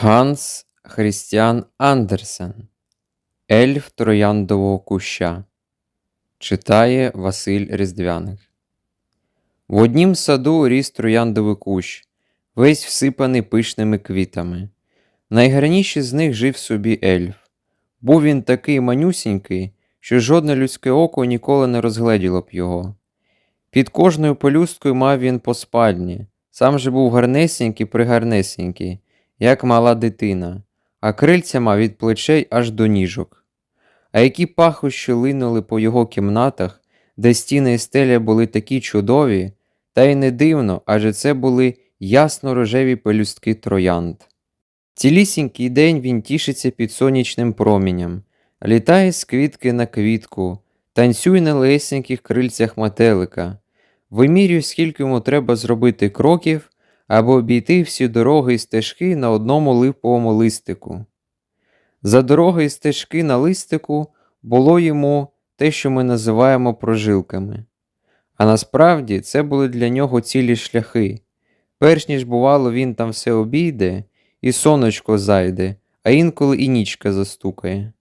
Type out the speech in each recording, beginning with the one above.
Ганс Хрістіан Андерсен Ельф Трояндового куща Читає Василь Різдвяник. В однім саду ріс трояндовий кущ, весь всипаний пишними квітами. Найгарніший з них жив собі ельф. Був він такий манюсінький, що жодне людське око ніколи не розгледіло б його. Під кожною пелюсткою мав він по спальні, сам же був гарнесенький пригарнесенький, як мала дитина, а крильця мав від плечей аж до ніжок. А які пахощі линули по його кімнатах, де стіни і стеля були такі чудові, та й не дивно, адже це були ясно рожеві пелюстки троянд. Цілісінький день він тішиться під сонячним промінням, літає з квітки на квітку, танцює на лесеньких крильцях метелика, вимірює, скільки йому треба зробити кроків, або обійти всі дороги і стежки на одному липовому листику. За дороги і стежки на листику було йому те, що ми називаємо прожилками. А насправді це були для нього цілі шляхи. Перш ніж, бувало, він там все обійде, і сонечко зайде, а інколи і нічка застукає.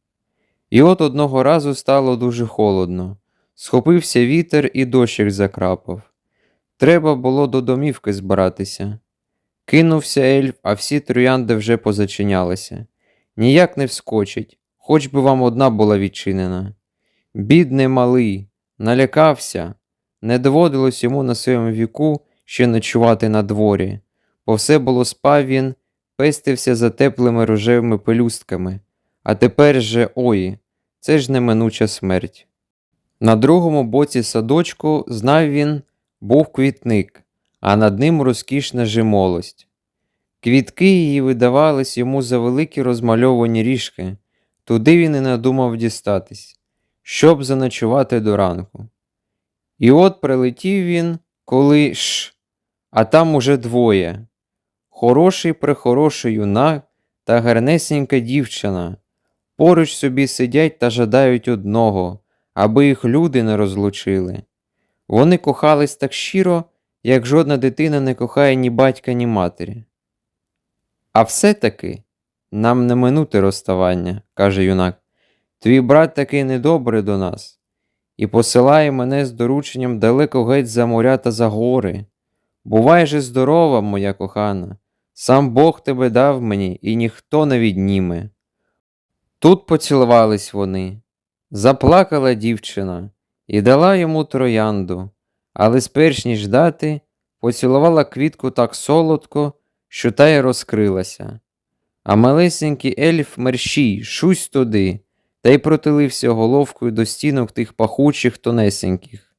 І от одного разу стало дуже холодно. Схопився вітер і дощик закрапав. Треба було до домівки збиратися. Кинувся ельф, а всі троянди вже позачинялися. Ніяк не вскочить, хоч би вам одна була відчинена. Бідний малий, налякався, не доводилось йому на своєму віку ще ночувати на дворі, бо все було спав він, пестився за теплими рожевими пелюстками, а тепер же ой, це ж неминуча смерть. На другому боці садочку, знав він, був квітник, а над ним розкішна жимолость. Квітки її видавались йому за великі розмальовані ріжки, туди він і надумав дістатись, щоб заночувати до ранку. І от прилетів він, коли ш, а там уже двоє. Хороший прехороший юнак та гарнесенька дівчина. Поруч собі сидять та жадають одного, аби їх люди не розлучили. Вони кохались так щиро, як жодна дитина не кохає ні батька, ні матері. А все-таки нам не минути розставання, каже юнак. Твій брат такий недобрий до нас і посилає мене з дорученням далеко геть за моря та за гори. Бувай же здорова, моя кохана, сам Бог тебе дав мені, і ніхто не відніме. Тут поцілувались вони. Заплакала дівчина і дала йому троянду, але сперш ніж дати, поцілувала квітку так солодко, що та й розкрилася. А малесенький ельф мерщій, шусь туди, та й протилився головкою до стінок тих пахучих тонесеньких.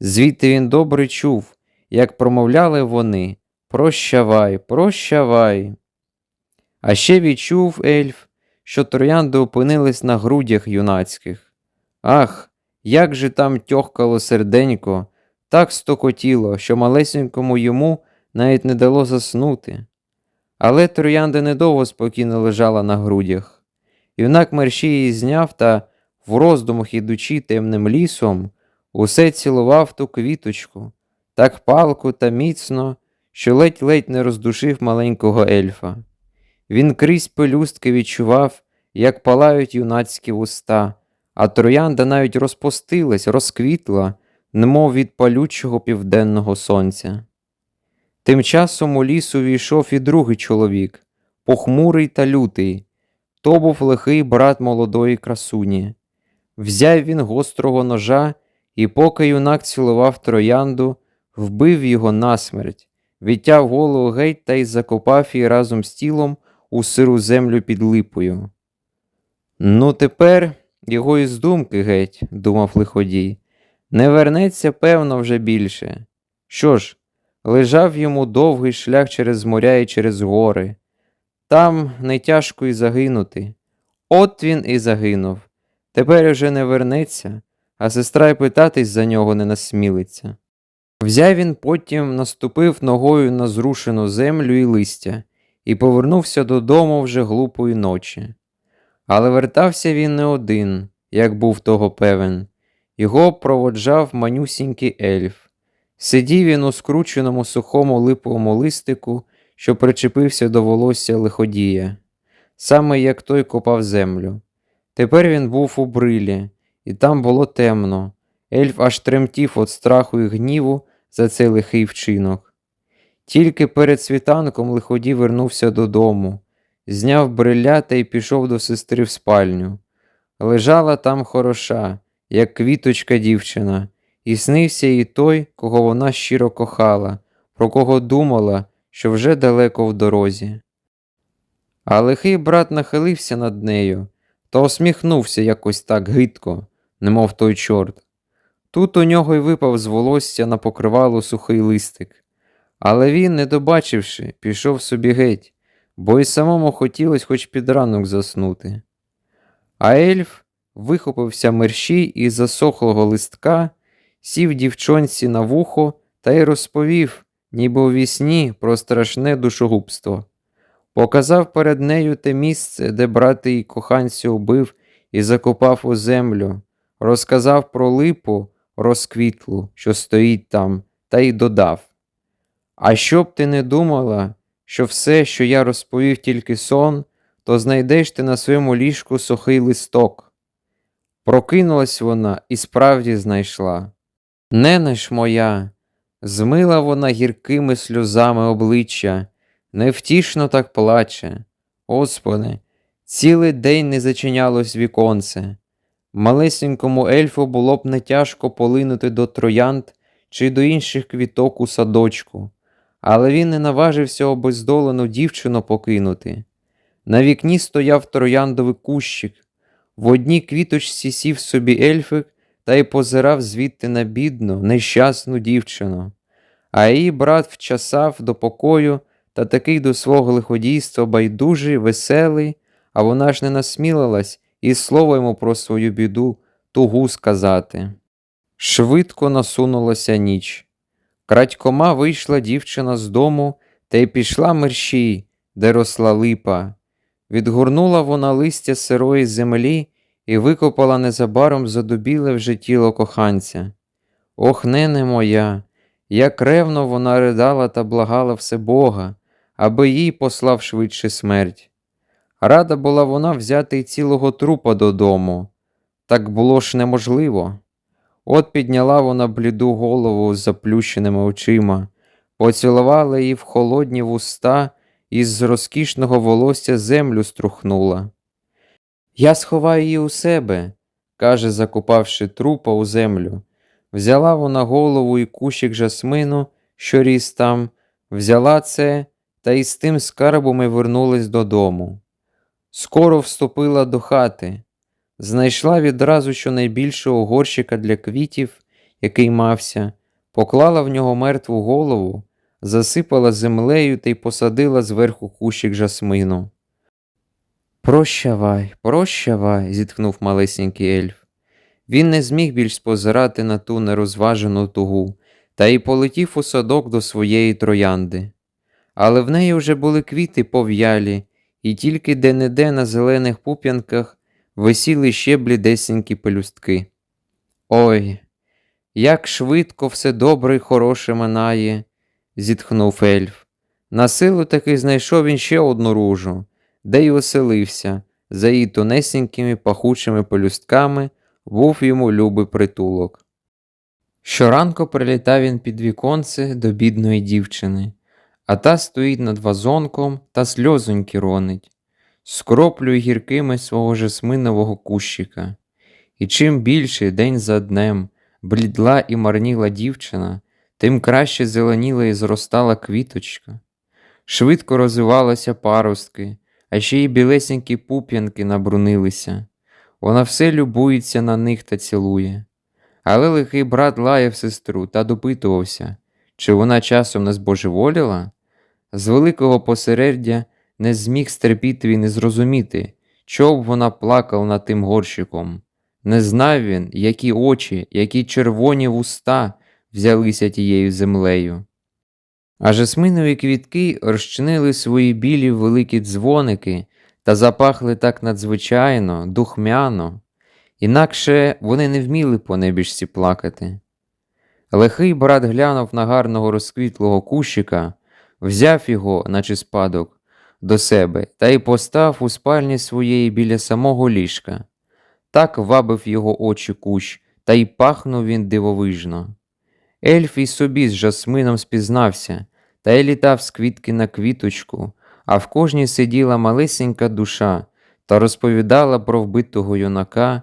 Звідти він добре чув, як промовляли вони Прощавай, прощавай. А ще відчув ельф, що троянди опинились на грудях юнацьких. Ах, як же там тьохкало серденько, так стокотіло, що малесенькому йому навіть не дало заснути. Але троянда недовго спокійно лежала на грудях. Юнак мерщій її зняв та, в роздумах ідучи темним лісом, усе цілував ту квіточку, так палку та міцно, що ледь-ледь не роздушив маленького ельфа. Він крізь пелюстки відчував, як палають юнацькі вуста, а троянда навіть розпустилась, розквітла, немов від палючого південного сонця. Тим часом у ліс увійшов і другий чоловік, похмурий та лютий. То був лихий брат молодої красуні. Взяв він гострого ножа і, поки юнак цілував троянду, вбив його насмерть, відтяв голову геть та й закопав її разом з тілом у сиру землю під липою. Ну, тепер його із думки геть, думав лиходій, не вернеться, певно, вже більше. Що ж, лежав йому довгий шлях через моря і через гори. Там не тяжко й загинути. От він і загинув. Тепер уже не вернеться, а сестра й питатись за нього не насмілиться. Взяв він потім, наступив ногою на зрушену землю і листя, і повернувся додому вже глупої ночі. Але вертався він не один, як був того певен. Його проводжав манюсінький ельф. Сидів він у скрученому сухому липовому листику, що причепився до волосся лиходія. саме як той копав землю. Тепер він був у брилі, і там було темно. Ельф аж тремтів від страху і гніву за цей лихий вчинок. Тільки перед світанком лиходій вернувся додому, зняв бриля та й пішов до сестри в спальню. Лежала там хороша, як квіточка дівчина, і снився їй той, кого вона щиро кохала, про кого думала, що вже далеко в дорозі. А лихий брат нахилився над нею та усміхнувся якось так гидко, немов той чорт. Тут у нього й випав з волосся на покривало сухий листик. Але він, не добачивши, пішов собі геть, бо й самому хотілось хоч під ранок заснути. А ельф вихопився мерщій із засохлого листка, сів дівчонці на вухо та й розповів, ніби у вісні, про страшне душогубство. Показав перед нею те місце, де брат її коханця убив і закопав у землю, розказав про липу розквітлу, що стоїть там, та й додав. А щоб ти не думала, що все, що я розповів, тільки сон, то знайдеш ти на своєму ліжку сухий листок. Прокинулась вона і справді знайшла. Ненеш моя, змила вона гіркими сльозами обличчя, невтішно так плаче. Господи, цілий день не зачинялось віконце. Малесенькому ельфу було б не тяжко полинути до троянд чи до інших квіток у садочку, але він не наважився обездолену дівчину покинути. На вікні стояв трояндовий кущик. В одній квіточці сів собі ельфик та й позирав звідти на бідну, нещасну дівчину. А її брат вчасав до покою та такий до свого лиходійства байдужий, веселий, а вона ж не насмілилась і слово йому про свою біду тугу сказати. Швидко насунулася ніч. Крадькома вийшла дівчина з дому та й пішла мерщій, де росла липа. Відгорнула вона листя сирої землі і викопала незабаром задубіле вже тіло коханця. Ох, нене моя, як ревно вона ридала та благала все Бога, аби їй послав швидше смерть. Рада була вона взяти й цілого трупа додому. Так було ж неможливо. От підняла вона бліду голову з заплющеними очима, поцілувала її в холодні вуста і з розкішного волосся землю струхнула. Я сховаю її у себе, каже, закопавши трупа у землю. Взяла вона голову і кущик жасмину, що ріс там, взяла це та й з тим скарбом і вернулась додому. Скоро вступила до хати, знайшла відразу щонайбільшого горщика для квітів, який мався, поклала в нього мертву голову, засипала землею та й посадила зверху кущик жасмину. Прощавай, прощавай, зітхнув малесенький ельф. Він не зміг більш спозирати на ту нерозважену тугу, та й полетів у садок до своєї троянди. Але в неї вже були квіти пов'ялі, і тільки де-не-де на зелених пуп'янках висіли ще блідесенькі пелюстки. Ой, як швидко все добре й хороше минає, зітхнув ельф. На силу таки знайшов він ще одну ружу, де й оселився, за її тонесенькими пахучими пелюстками був йому любий притулок. Щоранку прилітав він під віконце до бідної дівчини, а та стоїть над вазонком та сльозоньки ронить, скроплює гіркими свого жасминового кущика. І чим більше день за днем блідла і марніла дівчина, тим краще зеленіла і зростала квіточка. Швидко розвивалися паростки, а ще й білесенькі пуп'янки набрунилися. Вона все любується на них та цілує. Але лихий брат лаяв сестру та допитувався, чи вона часом не збожеволіла. З великого посереддя не зміг стерпіти він і зрозуміти, чого б вона плакала над тим горщиком. Не знав він, які очі, які червоні вуста взялися тією землею. А жасминові квітки розчинили свої білі великі дзвоники та запахли так надзвичайно, духмяно, інакше вони не вміли по небіжці плакати. Лихий брат глянув на гарного розквітлого кущика, взяв його, наче спадок, до себе та й постав у спальні своєї біля самого ліжка. Так вабив його очі кущ, та й пахнув він дивовижно. Ельф і собі з жасмином спізнався, та й літав з квітки на квіточку, а в кожній сиділа малесенька душа та розповідала про вбитого юнака,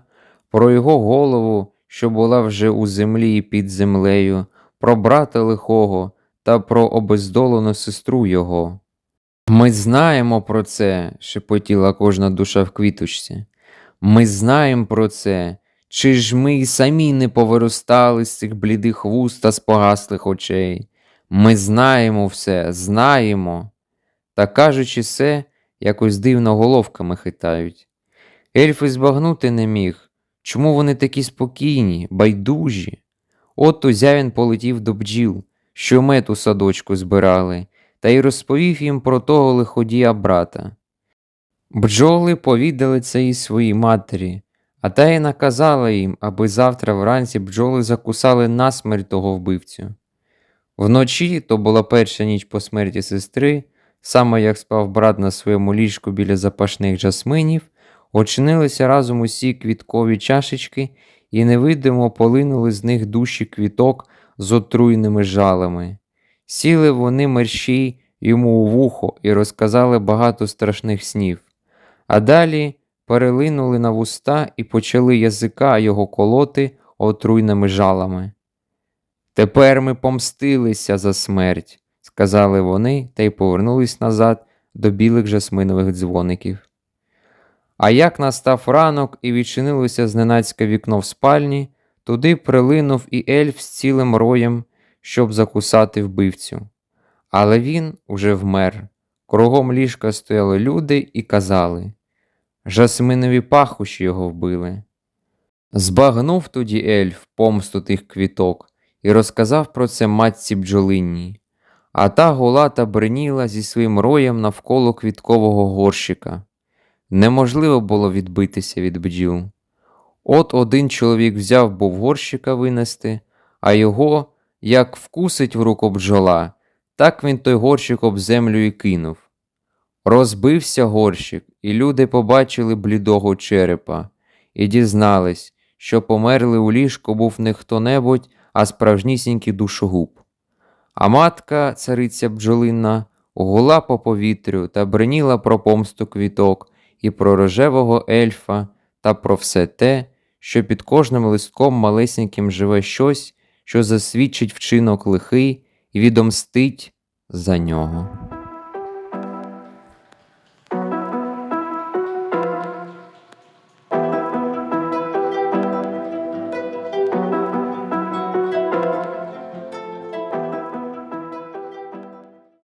про його голову, що була вже у землі і під землею, про брата лихого та про обездолену сестру його. Ми знаємо про це, шепотіла кожна душа в квіточці. Ми знаємо про це. Чи ж ми й самі не повиростали з цих блідих вуст та з погаслих очей? Ми знаємо все, знаємо. Та кажучи це, якось дивно головками хитають. Ельфи збагнути не міг. Чому вони такі спокійні, байдужі? От узявін полетів до бджіл, що мед у садочку збирали, та й розповів їм про того лиходія брата. Бджоли повідали це і своїй матері, а та й наказала їм, аби завтра вранці бджоли закусали насмерть того вбивцю. Вночі, то була перша ніч по смерті сестри, саме як спав брат на своєму ліжку біля запашних жасминів, очинилися разом усі квіткові чашечки і невидимо полинули з них душі квіток з отруйними жалами. Сіли вони мерщій йому у вухо і розказали багато страшних снів, а далі перелинули на вуста і почали язика його колоти отруйними жалами. Тепер ми помстилися за смерть, сказали вони та й повернулись назад до білих жасминових дзвоників. А як настав ранок і відчинилося зненацька вікно в спальні, туди прилинув і ельф з цілим роєм, щоб закусати вбивцю. Але він уже вмер. Кругом ліжка стояли люди і казали Жасминові пахощі його вбили. Збагнув тоді ельф помсту тих квіток і розказав про це матці бджолинній. А та гула та бреніла зі своїм роєм навколо квіткового горщика. Неможливо було відбитися від бджіл. От один чоловік взяв був горщика винести, а його, як вкусить в руку бджола, так він той горщик об землю і кинув. Розбився горщик, і люди побачили блідого черепа і дізнались, що померли у ліжку був не хто-небудь, а справжнісінький душогуб. А матка, цариця бджолинна, гула по повітрю та бреніла про помсту квіток і про рожевого ельфа та про все те, що під кожним листком малесеньким живе щось, що засвідчить вчинок лихий і відомстить за нього.